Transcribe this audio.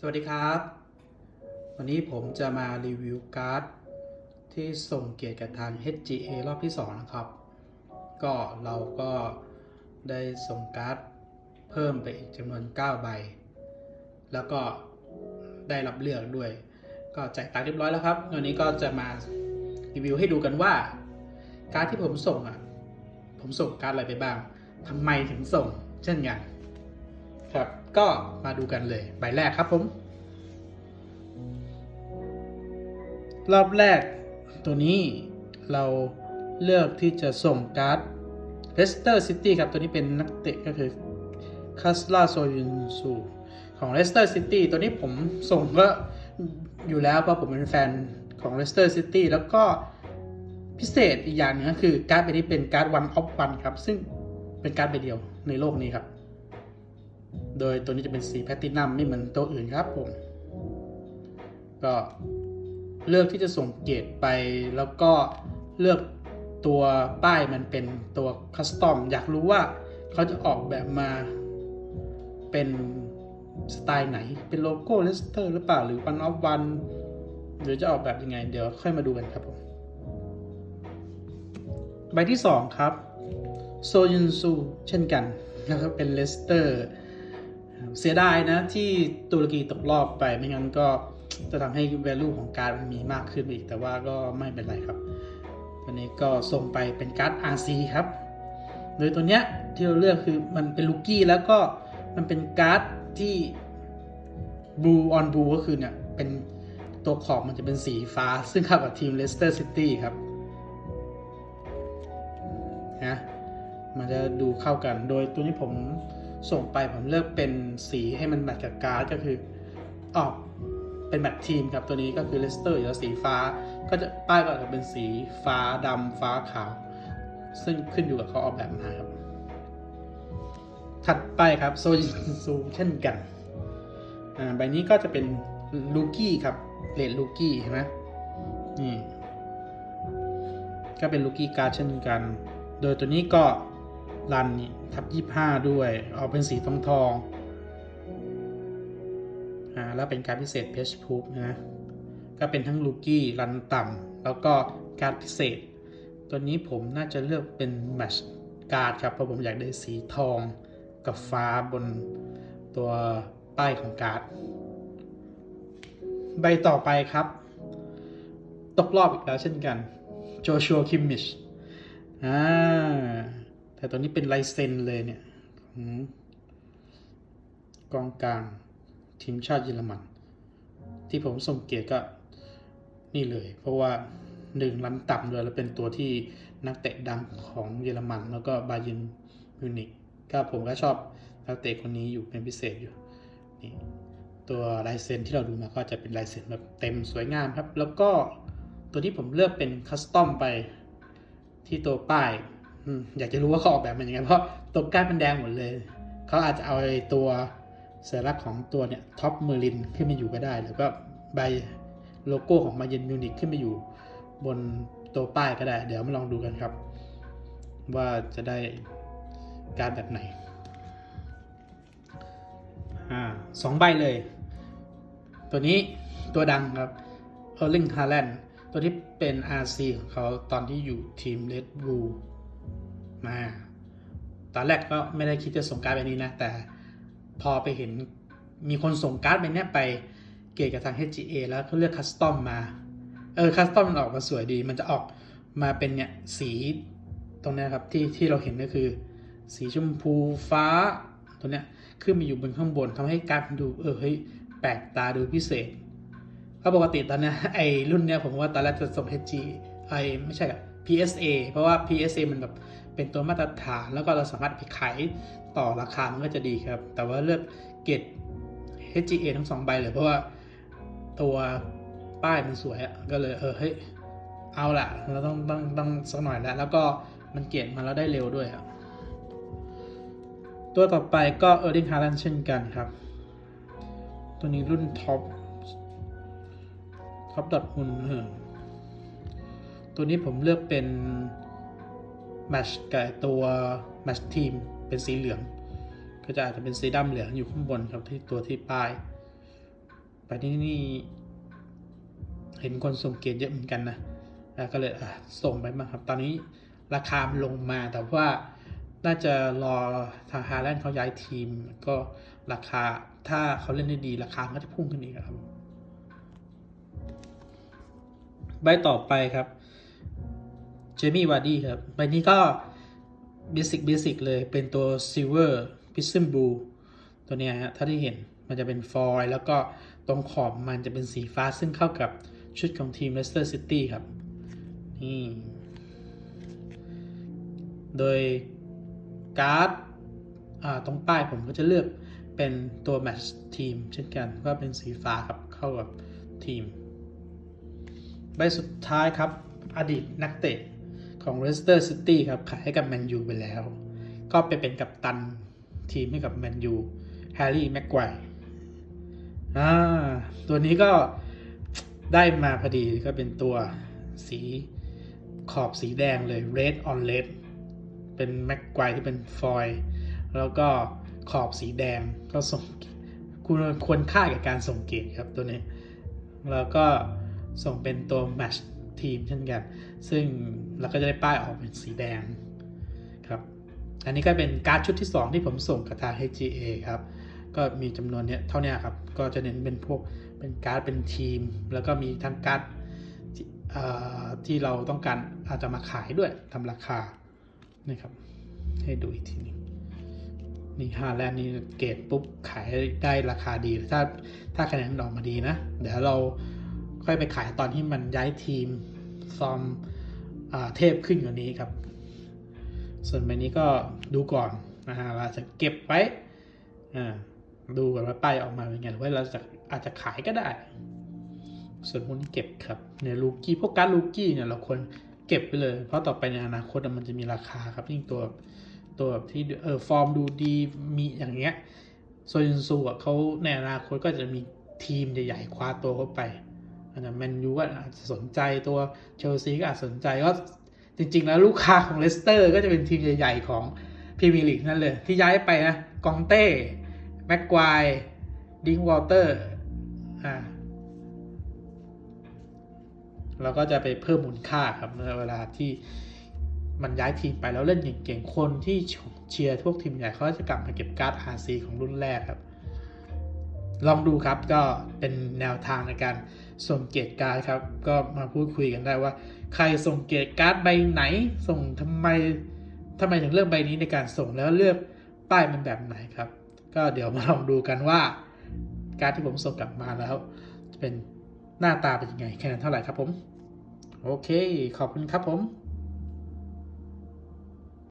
สวัสดีครับ วันนี้ผมจะมารีวิวการ์ดที่ส่งเกียรติกับทาง HGA รอบที่ 2 นะครับ ก็เราก็ได้ส่งการ์ดเพิ่มไปอีกจำนวน 9 ใบ แล้วก็ได้รับเลือกด้วย ก็จ่ายตังค์เรียบร้อยแล้วครับ วันนี้ก็จะมารีวิวให้ดูกันว่า การ์ดที่ผมส่งอะ ผมส่งการ์ดอะไรไปบ้างทำไมถึงส่ง เช่นกัน ครับ ก็มาดูกันเลยใบแรกครับผม รอบแรกตัวนี้เราเลือกที่จะส่งการ์ด Leicester City ครับ ตัวนี้เป็นนักเตะก็คือคาสลาโซยุนซูของ Leicester City ตัวนี้ผมส่งก็อยู่แล้วเพราะผมเป็นแฟนของ Leicester City แล้วก็พิเศษอีกอย่างหนึงก็คือการ์ดใบนี้เป็นการ์ด one of one ครับ ซึ่งเป็นการ์ดใบเดียวในโลกนี้ครับ โดยตัวนี้จะเป็นสีแพลตตินัมไม่เหมือนตัวอื่นครับผม ก็เลือกที่จะส่งเกรดไปแล้วก็เลือกตัวป้ายมันเป็นตัวคัสตอมอยากรู้ว่าเขาจะออกแบบมาเป็นสไตล์ไหน เป็นโลโก้เลสเตอร์หรือเปล่าหรือวันออฟวันหรือจะออกแบบยังไง เดี๋ยวค่อยมาดูกันครับผม ใบที่ 2 ครับ โซยุนซูเช่นกันนะครับเป็นเลสเตอร์ เสียดายนะที่ตุรกีตกรอบไปไม่งั้นก็จะทำให้ value ของการมันมีมากขึ้นไปอีก แต่ว่าก็ไม่เป็นไรครับ วันนี้ก็ส่งไปเป็นการ์ด RC ครับ โดยตัวเนี้ยที่เราเลือกคือมันเป็นลูกี้แล้วก็มันเป็นการ์ดที่ blue on blue ก็คือเนี่ย เป็นตัวขอบมันจะเป็นสีฟ้า ซึ่งเข้ากับทีม Leicester City ครับนะมันจะดูเข้ากันโดยตัวนี้ผม ส่งไปผมเลือกเป็นสีให้มันแมทกับการ์ดก็คือออกเป็นแมททีมครับตัวนี้ก็คือเลสเตอร์อยู่แล้วสีฟ้า ก็จะป้ายก็จะเป็นสีฟ้าดำฟ้าขาว ซึ่งขึ้นอยู่กับเขาออกแบบมาครับ ถัดไปครับโซยิซูเช่นกันอ่าใบนี้ก็จะเป็นลูกี้ครับเลดลูกี้เห็นไหมนี่ก็เป็นลูกี้การ์ดเช่นกัน โดยตัวนี้ก็ รันทับยี่ห้าด้วยออกเป็นสีทองทองอ่าแล้วเป็นการพิเศษเพชพูฟนะก็เป็นทั้งลูกี้รันต่ำแล้วก็การพิเศษ ตัวนี้ผมน่าจะเลือกเป็นแมชการ์ดครับเพราะผมอยากได้สีทองกับฟ้าบนตัวป้ายของการ์ดใบต่อไปครับ ตกรอบอีกแล้วเช่นกันโจชัวคิมมิชอ่า แต่ตัวนี้เป็นลายเซ็นเลยเนี่ยของกองกลางทีมชาติเยอรมัน ที่ผมส่งเกียรติก็นี่เลย เพราะว่าหนึ่งลันต่ำเลยแล้วเป็นตัวที่นักเตะดังของเยอรมันแล้วก็บาเยนมิวนิกก็ผมก็ชอบนักเตะคนนี้อยู่เป็นพิเศษอยู่นี่ตัวลายเซ็นที่เราดูมาก็จะเป็นลายเซ็นแบบเต็มสวยงามครับ แล้วก็ตัวที่ผมเลือกเป็นคัสตอมไปที่ตัวป้าย อยากจะรู้ว่าเขาออกแบบมันยังไงเพราะตัวก้านมันแดงหมดเลยเขาอาจจะเอาไอ้ตัวสัญลักษณ์ของตัวเนี่ยท็อปเมอร์ลินขึ้นมาอยู่ก็ได้แล้วก็ใบโลโก้ของมาเยนมิวนิกขึ้นมาอยู่บนตัวป้ายก็ได้ เดี๋ยวมาลองดูกันครับ ว่าจะได้การแบบไหนอ่าสองใบเลย ตัวนี้ตัวดังครับเออร์ลิงฮาแลนด์ตัวที่เป็น RC ของเขาตอนที่อยู่ทีม Red Bull มาตอนแรกก็ไม่ได้คิดจะส่งการ์ดใบนี้นะ แต่พอไปเห็นมีคนส่งการ์ดใบเนี้ยไปเกตกับทาง HGA แล้วเขาเลือกคัสตอมมา เออคัสตอมมันออกมาสวยดี มันจะออกมาเป็นเนี่ยสีตรงเนี้ยครับที่ที่เราเห็นก็คือ สีชมพูฟ้าตัวเนี้ยขึ้นมาอยู่บนข้างบนทำให้การดูเออเฮ้ยแปลกตาดูพิเศษเพราะปกติตอนนี้ไอรุ่นเนี้ยผมว่าตอนแรกจะส่ง HG ไอไม่ใช่อะ PSA เพราะว่า PSA มันแบบ เป็นตัวมาตรฐาน แล้วก็เราสามารถไปขายต่อราคามันก็จะดีครับ แต่ว่าเลือกเกรด HGA ทั้งสองใบเลยเพราะว่าตัวป้ายมันสวยอะก็เลยเออเฮ้ยเอาละเราต้องต้องต้องสักหน่อยแล้ว แล้วก็มันเกรดมาแล้วได้เร็วด้วยอะตัวต่อไปก็เออร์ดิงฮาร์ n นเช่นกันครับ ตัวนี้รุ่นท็อปท็อปดอทฮุนเออตัวนี้ผมเลือกเป็น แมชกับตัวแมชทีมเป็นสีเหลือง ก็จะอาจจะเป็นสีดำเหลืองอยู่ข้างบนครับที่ตัวที่ป้ายไปที่นี่เห็นคนส่งเกียรติเยอะเหมือนกันนะแล้วก็เลยส่งไปมางครับ ตอนนี้ราคามลงมาแต่ว่าน่าจะรอทางฮาแลนด์เขาย้ายทีม ก็ราคาถ้าเขาเล่นได้ดีราคาก็จะพุ่งขึ้นอีกครับ ใบต่อไปครับ เจมี่วาร์ดี้ครับใบนี้ก็เบสิกเบสิกเลยเป็นตัวซิลเวอร์พิซซิมบูตัวเนี้ยฮะถ้าที่เห็นมันจะเป็นฟอยล์แล้วก็ตรงขอบมันจะเป็นสีฟ้าซึ่งเข้ากับชุดของทีมเลสเตอร์ซิตี้ครับ นี่ โดยการ์ดตรงป้ายผมก็จะเลือกเป็นตัวแมช์ทีมเช่นกันก็เป็นสีฟ้าครับเข้ากับทีม ใบสุดท้ายครับ อดีตนักเตะ ของ Leicester City ครับ ขายให้กับแมนยูไปแล้ว ก็ไปเป็นกัปตันทีมให้กับแมนยูแฮร์รี่แม็กไกวอ่าตัวนี้ก็ได้มาพอดีก็เป็นตัวสีขอบสีแดงเลย red on red เป็นแม็กไกวที่เป็นฟอยล์แล้วก็ขอบสีแดงก็ส่งคุณควรค่ากับการส่งเกตครับตัวนี้ แล้วก็ส่งเป็นตัวแมช ทีมเช่นกัน ซึ่งเราก็จะได้ป้ายออกเป็นสีแดงครับ อันนี้ก็เป็นการ์ดชุดที่ 2 ที่ผมส่งกับทาง HGA ครับ ก็มีจำนวนเนี้ยเท่านี้ครับ ก็จะเน้นเป็นพวกเป็นการ์ดเป็นทีม แล้วก็มีทั้งการ์ดที่เอ่อที่เราต้องการอาจจะมาขายด้วยทำราคานี่ครับ ให้ดูอีกทีหนึงนี่ห้าแรกนี่เกรดปุ๊บขายได้ราคาดี ถ้าถ้าคะแนนออกมาดีนะ เดี๋ยวเรา ค่อยไปขายตอนที่มันย้ายทีมฟอร์มอเทพขึ้นกว่านี้ครับ ส่วนใบนี้ก็ดูก่อนนะฮะเราจะเก็บไว้ดูก่อนว่าป้ายออกมาเป็นไงหรือว่าเราจะอาจจะขายก็ได้ ส่วนพวกนี้เก็บครับเนี่ยลูกี้พวกการดลูกี้เนี่ยเราควรเก็บไปเลย เพราะต่อไปในอนาคตมันจะมีราคาครับยิ่งตัวตัวที่เออฟอร์มดูดีมีอย่างเงี้ยโซยินซูอะเขาในอนาคตก็จะมีทีมใหญ่ๆคว้าตัวเข้าไป อาจจะแมนยูก็อาจจะสนใจตัวเชลซีก็อาจสนใจก็จริง ๆ แล้วลูกค้าของเลสเตอร์ก็จะเป็นทีมใหญ่ ๆ ของพรีเมียร์ลีกนั่นเลย ที่ย้ายไปนะ กองเต้ แม็กควายดิงวอลเตอร์อ่าเราก็จะไปเพิ่มมูลค่าครับเมื่อเวลาที่มันย้ายทีมไปแล้วเล่นเก่งๆคนที่เชียร์พวกทีมใหญ่เขาจะกลับมาเก็บการ์ด RC ของรุ่นแรกครับ ลองดูครับก็เป็นแนวทางในการส่งเกตการ์ดครับ ก็มาพูดคุยกันได้ว่า ใครส่งเกตการ์ดใบไหน ส่งทำไมทำไมถึงเลือกใบนี้ในการส่งแล้วเลือกป้ายมันแบบไหนครับ ก็เดี๋ยวมาลองดูกันว่า การที่ผมส่งกลับมาแล้ว จะเป็นหน้าตาเป็นยังไงคะแนนเท่าไหร่ครับผม โอเค ขอบคุณครับผม